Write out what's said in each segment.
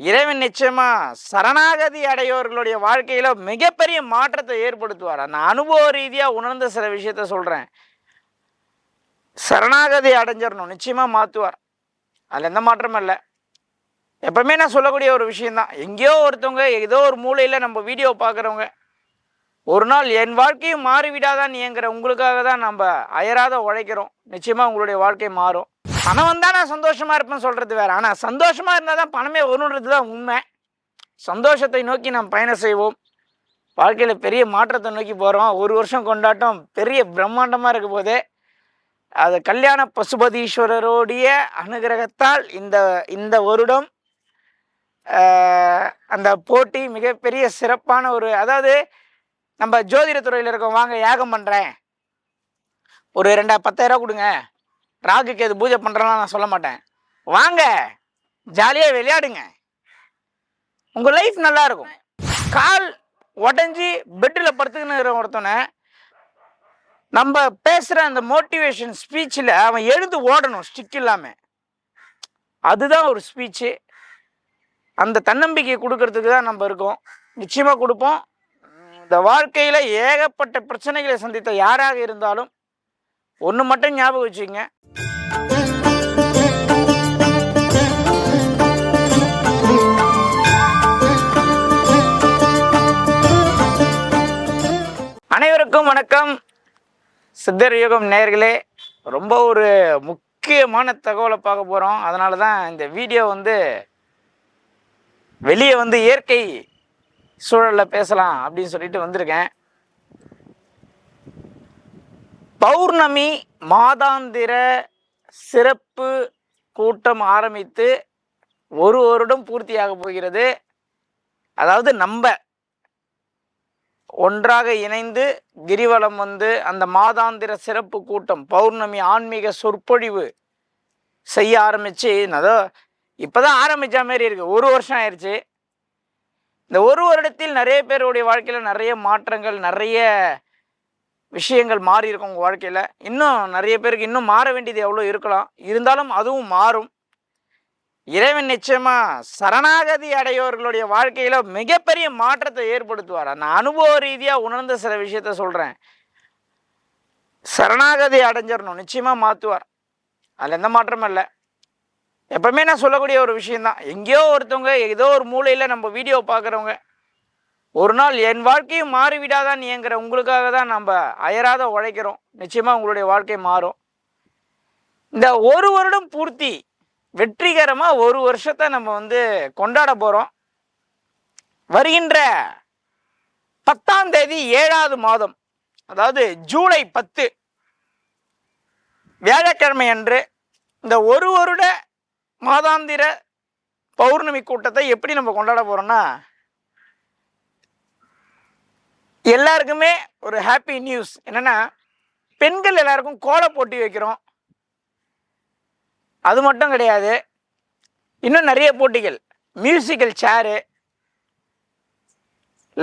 இறைவன் நிச்சயமா சரணாகதி அடையோர்களுடைய வாழ்க்கையில மிகப்பெரிய மாற்றத்தை ஏற்படுத்துவார். அந்த அனுபவ ரீதியா உணர்ந்த சில விஷயத்த சொல்றேன். சரணாகதி அடைஞ்சிடணும் நிச்சயமா மாத்துவார். அதுல எந்த மாற்றமும் இல்லை. எப்பவுமே நான் சொல்லக்கூடிய ஒரு விஷயம்தான். எங்கேயோ ஒருத்தவங்க ஏதோ ஒரு மூலையில நம்ம வீடியோ பார்க்குறவங்க ஒரு நாள் என் வாழ்க்கையும் மாறிவிடாதான் இயங்குற உங்களுக்காக தான் நம்ம அயராத உழைக்கிறோம். நிச்சயமா உங்களுடைய வாழ்க்கை மாறும். பணம் வந்தா நான் சந்தோஷமா இருப்பேன்னு சொல்றது வேற. ஆனா சந்தோஷமா இருந்தால் தான் பணமே வருன்றது தான் உண்மை. சந்தோஷத்தை நோக்கி நாம் பயணம் செய்வோம். வாழ்க்கையில் பெரிய மாற்றத்தை நோக்கி போகிறோம் ஒரு வருஷம் கொண்டாட்டம் பெரிய பிரம்மாண்டமாக இருக்க போதே அது கல்யாண பசுபதீஸ்வரருடைய அனுகிரகத்தால் இந்த இந்த வருடம் அந்த போட்டி மிகப்பெரிய சிறப்பான ஒரு அதாவது நம்ம ஜோதிட துறையில் இருக்கோம் வாங்க யாகம் பண்ணுறேன் ஒரு ரெண்டா பத்தாயிரம் கொடுங்க. ராகுக்கு எது பூஜை பண்ணுறலாம் நான் சொல்ல மாட்டேன். வாங்க. ஜாலியாக விளையாடுங்க. உங்கள் லைஃப் நல்லா இருக்கும். கால் உடஞ்சி பெட்டில் படுத்துக்கின்னு ஒருத்தனை நம்ம பேசுகிற அந்த மோட்டிவேஷன் ஸ்பீச்சில் அவன் எழுந்து ஓடணும் ஸ்டிக் இல்லாமல் அதுதான் ஒரு ஸ்பீச்சு அந்த தன்னம்பிக்கை கொடுக்கறதுக்கு தான் நம்ம இருக்கோம். நிச்சயமாக கொடுப்போம். இந்த வாழ்க்கையில் ஏகப்பட்ட பிரச்சனைகளை சந்தித்த யாராக இருந்தாலும் ஒன்று மட்டும் ஞாபகம் வச்சுங்க அனைவருக்கும் வணக்கம். சித்தர் யுகம் நேர்களே ரொம்ப ஒரு முக்கியமான தகவலை பார்க்க போகிறோம் அதனால தான் இந்த வீடியோ வந்து வெளியே வந்து இயற்கை சூழலில் பேசலாம் அப்படின்னு சொல்லிட்டு வந்திருக்கேன். பௌர்ணமி மாதாந்திர சிறப்பு கூட்டம் ஆரம்பித்து ஒரு வருடம் பூர்த்தியாக போகிறது. அதாவது நம்ம ஒன்றாக இணைந்து கிரிவலம் வந்து அந்த மாதாந்திர சிறப்பு கூட்டம் பௌர்ணமி ஆன்மீக சொற்பொழிவு செய்ய ஆரம்பிச்சு அதோ இப்போ தான் ஆரம்பித்த மாதிரி இருக்குது ஒரு வருஷம் ஆயிடுச்சு இந்த ஒரு வருடத்தில் நிறைய பேருடைய வாழ்க்கையில் நிறைய மாற்றங்கள் நிறைய விஷயங்கள் மாறி இருக்கும் உங்கள் வாழ்க்கையில். இன்னும் நிறைய பேருக்கு இன்னும் மாற வேண்டியது எவ்வளோ இருக்கலாம். இருந்தாலும் அதுவும் மாறும். இறைவன் நிச்சயமாக சரணாகதி அடையோர்களுடைய வாழ்க்கையில் மிகப்பெரிய மாற்றத்தை ஏற்படுத்துவார். நான் அனுபவ ரீதியாக உணர்ந்த சில விஷயத்த சொல்கிறேன் சரணாகதி அடைஞ்சிடணும். நிச்சயமாக மாற்றுவார் அதில் எந்த மாற்றமும் இல்லை. எப்பவுமே நான் சொல்லக்கூடிய ஒரு விஷயந்தான் எங்கேயோ ஒருத்தவங்க ஏதோ ஒரு மூலையில் நம்ம வீடியோ பார்க்குறவங்க ஒரு நாள் என் வாழ்க்கையும் மாறிவிடாதான் இயங்குற உங்களுக்காக தான் நம்ம அயராத உழைக்கிறோம். நிச்சயமாக உங்களுடைய வாழ்க்கை மாறும். இந்த ஒரு வருடம் பூர்த்தி வெற்றிகரமாக ஒரு வருஷத்தை நம்ம வந்து கொண்டாட போகிறோம் வருகின்ற பத்தாம் தேதி ஏழாவது மாதம் அதாவது ஜூலை பத்து வியாழக்கிழமை அன்று இந்த ஒரு வருட மாதாந்திர பௌர்ணமி கூட்டத்தை எப்படி நம்ம கொண்டாட போகிறோம்னா எல்லாருக்குமே ஒரு ஹாப்பி நியூஸ் என்னன்னா பெண்கள் எல்லாருக்கும் கோல போட்டி வைக்கிறோம். அது மட்டும் கிடையாது. இன்னும் நிறைய போட்டிகள். மியூசிக்கல் சேரு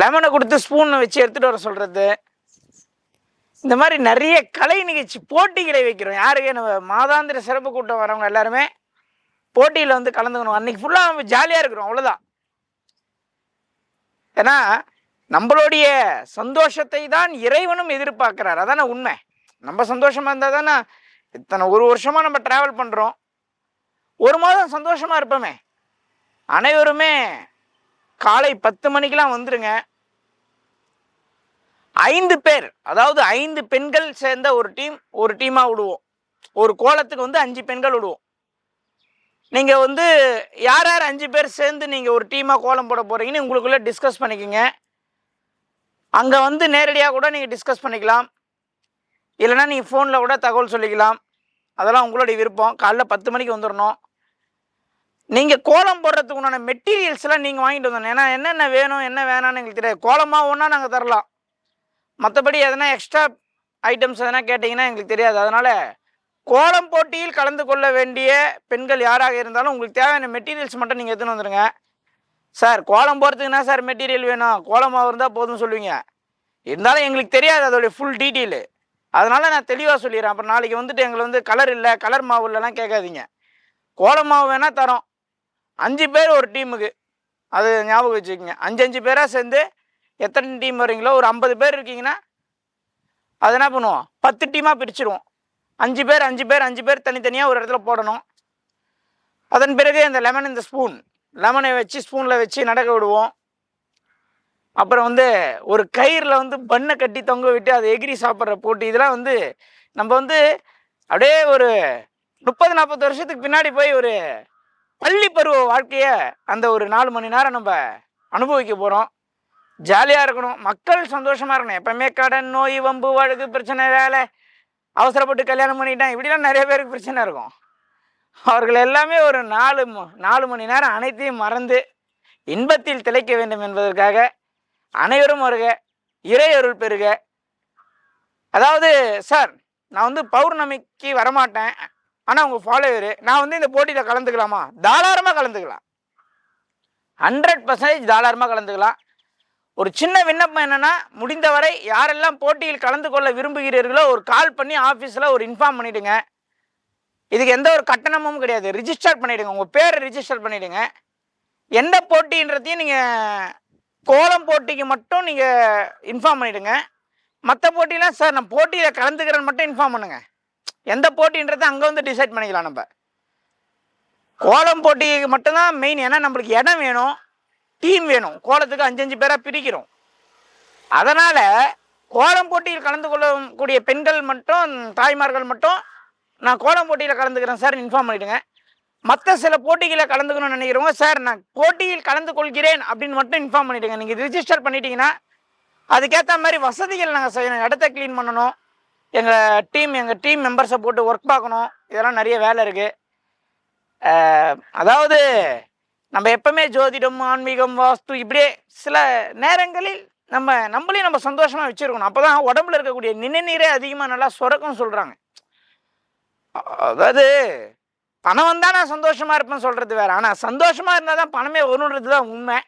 லெமனை கொடுத்து ஸ்பூன் வச்சு எடுத்துகிட்டு வர சொல்கிறது இந்த மாதிரி நிறைய கலை நிகழ்ச்சி போட்டிகளை வைக்கிறோம். யாருக்கு? நம்ம மாதாந்திர சிறப்பு கூட்டம் வரவங்க எல்லாருமே போட்டியில் வந்து கலந்துக்கணும். அன்றைக்கி ஃபுல்லாக நம்ம ஜாலியாக இருக்கிறோம். அவ்வளோதான் ஏன்னா நம்மளுடைய சந்தோஷத்தை தான் இறைவனும் எதிர்பார்க்கிறார். அதான உண்மை. நம்ம சந்தோஷமாக இருந்தால் தானே இத்தனை ஒரு வருஷமாக நம்ம ட்ராவல் பண்ணுறோம் ஒரு மாதம் சந்தோஷமாக இருப்போமே. அனைவருமே காலை பத்து மணிக்கெல்லாம் வந்துடுங்க ஐந்து பேர் அதாவது ஐந்து பெண்கள் சேர்ந்த ஒரு டீம் ஒரு டீமாக விடுவோம். ஒரு கோலத்துக்கு வந்து அஞ்சு பெண்கள் விடுவோம். நீங்கள் வந்து யார் யார் அஞ்சு பேர் சேர்ந்து நீங்கள் ஒரு டீமாக கோலம் போட போகிறீங்கன்னு உங்களுக்குள்ளே டிஸ்கஸ் பண்ணிக்கோங்க. அங்கே வந்து நேரடியாக கூட நீங்கள் டிஸ்கஸ் பண்ணிக்கலாம். இல்லைன்னா நீங்கள் ஃபோனில் கூட தகவல் சொல்லிக்கலாம். அதெல்லாம் உங்களுடைய விருப்பம். காலைல பத்து மணிக்கு வந்துடணும் நீங்கள் கோலம் போடுறதுக்கு உண்டான மெட்டீரியல்ஸ்லாம் நீங்கள் வாங்கிட்டு வந்துடணும் ஏன்னா என்னென்ன வேணும் என்ன வேணாம்னு எங்களுக்கு தெரியாது. கோலமாக ஒன்றா நாங்கள் தரலாம். மற்றபடி எதனா எக்ஸ்ட்ரா ஐட்டம்ஸ் எதனா கேட்டிங்கன்னா எங்களுக்கு தெரியாது. அதனால் கோலம் போட்டியில் கலந்து கொள்ள வேண்டிய பெண்கள் யாராக இருந்தாலும் உங்களுக்கு தேவையான மெட்டீரியல்ஸ் மட்டும் நீங்கள் எடுத்துன்னு வந்துடுங்க சார் கோலம் போகிறதுக்கு என்ன சார் மெட்டீரியல் வேணும்? கோலமாக இருந்தால் போதும்னு சொல்லுவீங்க. இருந்தாலும் எங்களுக்கு தெரியாது அதோடைய ஃபுல் டீட்டெயிலு அதனால் நான் தெளிவாக சொல்லிடுறேன். அப்புறம் நாளைக்கு வந்துட்டு எங்களை வந்து கலர் இல்லை கலர் மாவு இல்லைலாம் கேட்காதீங்க. கோலம் மாவு வேணால் தரோம். அஞ்சு பேர் ஒரு டீமுக்கு அது ஞாபகம் வச்சுக்கோங்க. அஞ்சு அஞ்சு பேராக சேர்ந்து எத்தனை டீம் வரீங்களோ ஒரு ஐம்பது பேர் இருக்கீங்கன்னா அது என்ன பண்ணுவோம்? பத்து டீமாக பிரிச்சுருவோம். அஞ்சு பேர் அஞ்சு பேர் அஞ்சு பேர் தனித்தனியாக ஒரு இடத்துல போடணும். அதன் பிறகு இந்த லெமன் இந்த ஸ்பூன் லெமனை வச்சு ஸ்பூனில் வச்சு நடக்க விடுவோம். அப்புறம் வந்து ஒரு கயிறில் வந்து பண்ணை கட்டி தொங்க விட்டு அதை எகிரி சாப்பிட்ற போட்டி. இதெல்லாம் வந்து நம்ம வந்து அப்படியே ஒரு முப்பது நாற்பது வருஷத்துக்கு பின்னாடி போய் ஒரு பள்ளி பருவ வாழ்க்கையை அந்த ஒரு நாலு மணி நேரம் நம்ம அனுபவிக்க போகிறோம் ஜாலியாக இருக்கணும். மக்கள் சந்தோஷமாக இருக்கணும். எப்போவுமே கடன் நோய் வம்பு வழக்கு பிரச்சனை வேலை அவசரப்பட்டு கல்யாணம் பண்ணிட்டேன். இப்படிலாம் நிறைய பேருக்கு பிரச்சனை இருக்கும். அவர்கள் எல்லாமே ஒரு நாலு நாலு மணி நேரம் அனைத்தையும் மறந்து இன்பத்தில் திளைக்க வேண்டும் என்பதற்காக அனைவரும் வருக இறையருள் பெறுக. அதாவது சார் நான் வந்து பௌர்ணமிக்கு வரமாட்டேன். ஆனால் உங்கள் ஃபாலோவர் நான் வந்து இந்த போட்டியில் கலந்துக்கலாமா? தாராளமாக கலந்துக்கலாம். ஹண்ட்ரட் பர்சன்டேஜ் தாராளமாக கலந்துக்கலாம். ஒரு சின்ன விண்ணப்பம் என்னென்னா முடிந்தவரை யாரெல்லாம் போட்டியில் கலந்து கொள்ள விரும்புகிறீர்களோ ஒரு கால் பண்ணி ஆஃபீஸில் ஒரு இன்ஃபார்ம் பண்ணிவிடுங்க இதுக்கு எந்த ஒரு கட்டணமும் கிடையாது. ரிஜிஸ்டர் பண்ணிவிடுங்க உங்கள் பேரை ரிஜிஸ்டர் பண்ணிவிடுங்க எந்த போட்டின்றதையும் நீங்கள் கோலம் போட்டிக்கு மட்டும் நீங்கள் இன்ஃபார்ம் பண்ணிவிடுங்க மற்ற போட்டிலாம் சார் நான் போட்டியில் கலந்துக்கிறேன்னு மட்டும் இன்ஃபார்ம் பண்ணுங்கள் எந்த போட்டின்றதை அங்கே வந்து டிசைட் பண்ணிக்கலாம் நம்ம. கோலம் போட்டிக்கு மட்டும்தான் மெயின் ஏன்னா நம்மளுக்கு இடம் வேணும் டீம் வேணும். கோலத்துக்கு அஞ்சஞ்சு பேராக பிரிக்கிறோம். அதனால் கோலம் போட்டியில் கலந்து கொள்ளக்கூடிய பெண்கள் மட்டும் தாய்மார்கள் மட்டும் நான் கோலம் போட்டியில் கலந்துக்கிறேன் சார் இன்ஃபார்ம் பண்ணிவிடுங்க மற்ற சில போட்டிகளில் கலந்துக்கணும்னு நினைக்கிறவங்க சார் நான் போட்டியில் கலந்து கொள்கிறேன் அப்படின்னு மட்டும் இன்ஃபார்ம் பண்ணிவிடுங்க நீங்கள் ரிஜிஸ்டர் பண்ணிட்டீங்கன்னா அதுக்கேற்ற மாதிரி வசதிகள் நாங்கள் செய்யணும். இடத்த க்ளீன் பண்ணணும். எங்கள் டீம் எங்கள் டீம் மெம்பர்ஸை போட்டு ஒர்க் பார்க்கணும். இதெல்லாம் நிறைய வேலை இருக்குது அதாவது நம்ம எப்பவுமே ஜோதிடம் ஆன்மீகம் வாஸ்து இப்படியே சில நேரங்களில் நம்ம நம்மளையும் நம்ம சந்தோஷமாக வச்சுருக்கணும். அப்போ தான் உடம்புல இருக்கக்கூடிய நிணநீரே அதிகமாக நல்லா சுரக்கும்னு சொல்கிறாங்க அதாவது பணம் வந்தால் நான் சந்தோஷமாக இருப்பேன்னு சொல்கிறது வேறு. ஆனால் சந்தோஷமாக இருந்தால் தான் பணமே வருன்றது தான் உண்மை.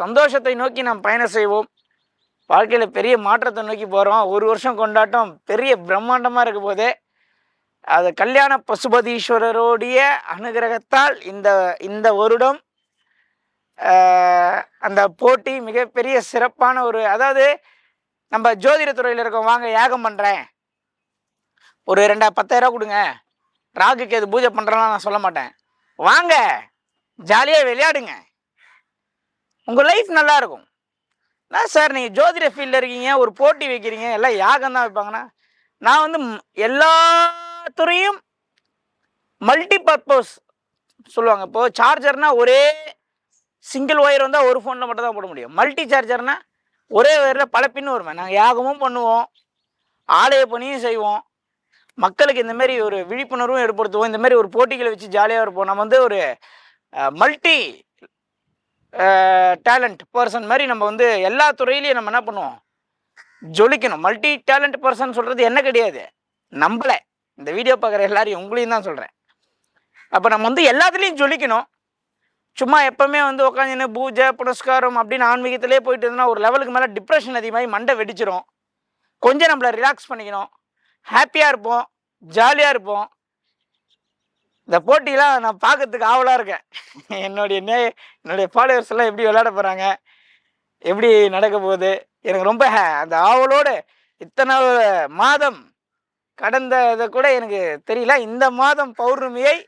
சந்தோஷத்தை நோக்கி நாம் பயணம் செய்வோம். வாழ்க்கையில் பெரிய மாற்றத்தை நோக்கி போகிறோம் ஒரு வருஷம் கொண்டாட்டம் பெரிய பிரம்மாண்டமாக இருக்க போதே அது கல்யாண பசுபதீஸ்வரருடைய அனுகிரகத்தால் இந்த இந்த வருடம் அந்த போட்டி மிகப்பெரிய சிறப்பான ஒரு அதாவது நம்ம ஜோதிடத்துறையில் இருக்கோம் வாங்க யாகம் பண்ணுறேன் ஒரு ரெண்டா பத்தாயிரம் கொடுங்க. ராகுக்கு எது பூஜை பண்ணுறலாம் நான் சொல்ல மாட்டேன். வாங்க. ஜாலியாக விளையாடுங்க. உங்கள் லைஃப் நல்லா இருக்கும். நான் சார் நீங்கள் ஜோதிட ஃபீல்டில் இருக்கீங்க ஒரு போட்டி வைக்கிறீங்க எல்லாம் யாகம் தான் வைப்பாங்கன்னா நான் வந்து எல்லா துறையும் மல்டி பர்பஸ் சொல்லுவாங்க இப்போது சார்ஜர்னால் ஒரே சிங்கிள் ஒயர் வந்தால் ஒரு ஃபோனில் மட்டும் தான் போட முடியும். மல்டி சார்ஜர்னா ஒரே ஒயரில் பல பின்னு வருமே. நாங்கள் யாகமும் பண்ணுவோம். ஆலய பணியும் செய்வோம். மக்களுக்கு இந்த மாதிரி ஒரு விழிப்புணர்வும் ஏற்படுத்துவோம். இந்த மாதிரி ஒரு போட்டிகளை வச்சு ஜாலியாக இருப்போம். நம்ம வந்து ஒரு மல்டி டேலண்ட் பர்சன் மாதிரி நம்ம வந்து எல்லா துறையிலையும் நம்ம என்ன பண்ணுவோம்? ஜொலிக்கணும். மல்டி டேலண்ட் பர்சன் சொல்கிறது என்ன கிடையாது. நம்மளை. இந்த வீடியோ பார்க்குற எல்லாரையும் உங்களையும் தான் சொல்கிறேன் அப்போ நம்ம வந்து எல்லாத்துலேயும் ஜொலிக்கணும். சும்மா எப்போவுமே வந்து உட்காந்துன்னு பூஜை புனஸ்காரம் அப்படின்னு ஆன்மீகத்திலே போயிட்டு இருந்தோம்னா ஒரு லெவலுக்கு மேலே டிப்ரெஷன் அதிகமாகி மண்டை வெடிச்சிரும். கொஞ்சம் நம்மளை ரிலாக்ஸ் பண்ணிக்கணும். ஹாப்பியாக இருப்போம். ஜாலியாக இருப்போம். இந்த போட்டிலாம் நான் பார்க்கறதுக்கு ஆவலாக இருக்கேன். என்னுடைய நே என்னுடைய ஃபாலோவர்ஸ் எல்லாம் எப்படி விளையாட போகிறாங்க எப்படி நடக்க போகுது? எனக்கு ரொம்ப ஹே- அந்த ஆவலோடு இத்தனை மாதம் கடந்த இதை கூட எனக்கு தெரியல. இந்த மாதம் பௌர்ணமியை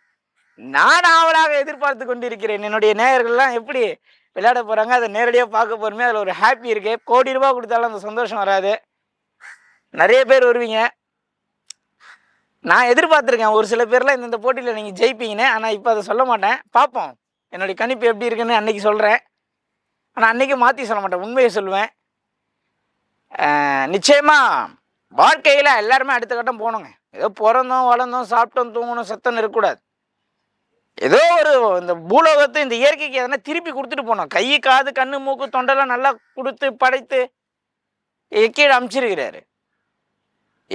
நான் ஆவலாக எதிர்பார்த்து கொண்டிருக்கிறேன். என்னுடைய நேயர்கள்லாம் எப்படி விளையாட போகிறாங்க அதை நேரடியாக பார்க்க போகிறோமே அதில் ஒரு ஹாப்பி இருக்குது கோடி ரூபா கொடுத்தாலும் அந்த சந்தோஷம் வராது. நிறைய பேர் வருவீங்க. நான் எதிர்பார்த்துருக்கேன். ஒரு சில பேர்லாம் இந்த போட்டியில் நீங்கள் ஜெயிப்பீங்கன்னு. ஆனால் இப்போ அதை சொல்ல மாட்டேன். பார்ப்போம். என்னுடைய கணிப்பு எப்படி இருக்குன்னு அன்றைக்கி சொல்கிறேன் ஆனால் அன்றைக்கி மாற்றி சொல்ல மாட்டேன். உண்மையை சொல்லுவேன். நிச்சயமாக வாழ்க்கையில் எல்லாருமே அடுத்த கட்டம் போகணுங்க. ஏதோ பிறந்தோம் வளர்ந்தோம் சாப்பிட்டோம் தூங்கணும் சத்தம் இருக்கக்கூடாது. ஏதோ ஒரு இந்த பூலோகத்தை இந்த இயற்கைக்கு எதனா திருப்பி கொடுத்துட்டு போனோம் கை காது கண்ணு மூக்கு தொண்டெல்லாம் நல்லா கொடுத்து படைத்து கீழே அமுச்சிருக்கிறாரு.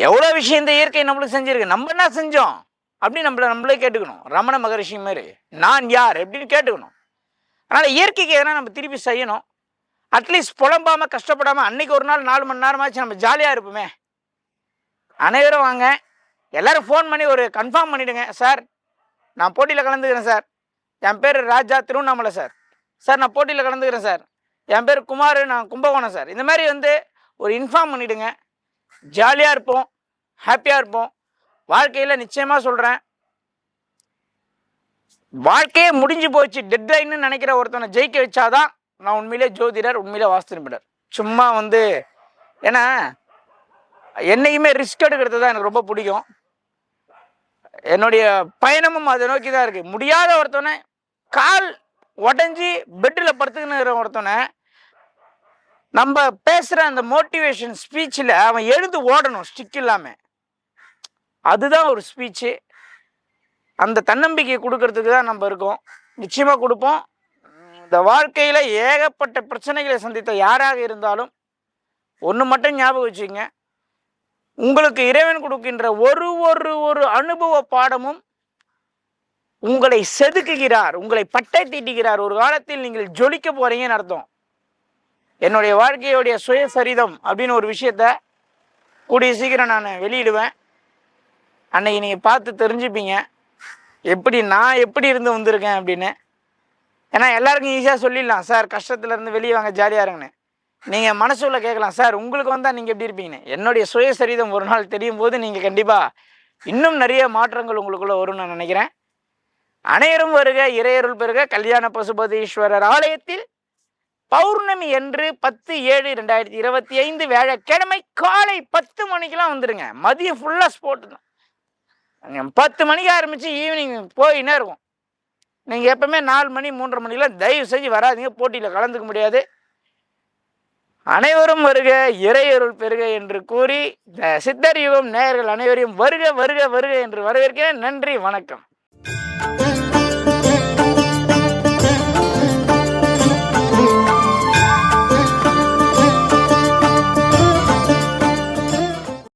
எவ்வளோ விஷயம் இந்த இயற்கை நம்மளுக்கு செஞ்சிருக்கு? நம்ம என்ன செஞ்சோம்? அப்படின்னு நம்மள நம்மளே கேட்டுக்கணும். ரமண மகரிஷி மாதிரி நான் யார்? எப்படின்னு கேட்டுக்கணும். அதனால் இயற்கைக்கு எதனா நம்ம திருப்பி செய்யணும். அட்லீஸ்ட் புலம்பாமல் கஷ்டப்படாமல் அன்றைக்கி ஒரு நாள் நாலு மணி நேரமாச்சு நம்ம ஜாலியாக இருப்போமே. அனைவரும் வாங்க. எல்லாரும் ஃபோன் பண்ணி ஒரு கன்ஃபார்ம் பண்ணிவிடுங்க சார் நான் போட்டியில் கலந்துக்கிறேன் சார் என் பேர் ராஜா திருவண்ணாமலை சார் சார் நான் போட்டியில் கலந்துக்கிறேன் சார் என் பேர் குமார் நான் கும்பகோணம் சார் இந்த மாதிரி வந்து ஒரு இன்ஃபார்ம் பண்ணிவிடுங்க ஜாலியாக இருப்போம் ஹாப்பியாக இருப்போம். வாழ்க்கையில் நிச்சயமாக சொல்கிறேன் வாழ்க்கையே முடிஞ்சு போச்சு டெட்லைன்னு நினைக்கிற ஒருத்தனை ஜெயிக்க வச்சாதான் நான் உண்மையிலே ஜோதிடர் உண்மையிலே வாஸ்து நிபுணர். சும்மா வந்து ஏன்னா என்னையுமே ரிஸ்க் எடுக்கிறது தான் எனக்கு ரொம்ப பிடிக்கும். என்னுடைய பயணமும் அதை நோக்கி தான் இருக்குது முடியாத ஒருத்தனை கால் உடஞ்சி பெட்டில் படுத்துக்கின்னு ஒருத்தனை நம்ம பேசுகிற அந்த மோட்டிவேஷன் ஸ்பீச்சில் அவன் எழுந்து ஓடணும் ஸ்டிக் இல்லாமல் அதுதான் ஒரு ஸ்பீச்சு அந்த தன்னம்பிக்கை கொடுக்கறதுக்கு தான் நம்ம இருக்கோம். நிச்சயமாக கொடுப்போம். இந்த வாழ்க்கையில் ஏகப்பட்ட பிரச்சனைகளை சந்தித்த யாராக இருந்தாலும் ஒன்று மட்டும் ஞாபகம் வச்சுங்க உங்களுக்கு இறைவன் கொடுக்கின்ற ஒரு ஒரு ஒரு அனுபவ பாடமும் உங்களை செதுக்குகிறார் உங்களை பட்டை தீட்டுகிறார். ஒரு காலத்தில் நீங்கள் ஜொலிக்க போகிறீங்கன்னு அர்த்தம். என்னுடைய வாழ்க்கையுடைய சுயசரிதம் அப்படின்னு ஒரு விஷயத்த கூடிய சீக்கிரம் நான் வெளியிடுவேன். அன்னைக்கு நீங்கள் பார்த்து தெரிஞ்சுப்பீங்க. எப்படி நான் எப்படி இருந்து வந்திருக்கேன் அப்படின்னு. ஏன்னா எல்லாருக்கும் ஈஸியாக சொல்லிடலாம். சார் கஷ்டத்துலேருந்து வெளியே வாங்க ஜாலியாக இருங்கன்னு. நீங்கள் மனசுள்ள கேட்கலாம் சார் உங்களுக்கு வந்தால் நீங்கள் எப்படி இருப்பீங்கன்னு. என்னுடைய சுயசரிதம் ஒரு நாள் தெரியும் போது நீங்கள் கண்டிப்பாக இன்னும் நிறைய மாற்றங்கள் உங்களுக்குள்ளே வரும்னு நான் நினைக்கிறேன். அனைவரும் வருக இறையருள் பெருக கல்யாண பசுபதீஸ்வரர் ஆலயத்தில் பௌர்ணமி என்று பத்து ஏழு ரெண்டாயிரத்தி இருபத்தி ஐந்து வேழக்கிழமை காலை பத்து மணிக்கெலாம் வந்துடுங்க மதியம் ஃபுல்லாக ஸ்போர்ட் தான். பத்து மணிக்கு ஆரம்பித்து ஈவினிங் போயின்னே இருக்கும் நீங்கள் எப்போவுமே நாலு மணி மூன்றரை மணிக்கெலாம் தயவு செஞ்சு வராதீங்க. போட்டியில் கலந்துக்க முடியாது. அனைவரும் வருக இறையருள் பெருக என்று கூறி சித்தர் யுகம் நேயர்கள் அனைவரையும் வருக வருக வருக என்று வரவேற்கிறேன். நன்றி வணக்கம்.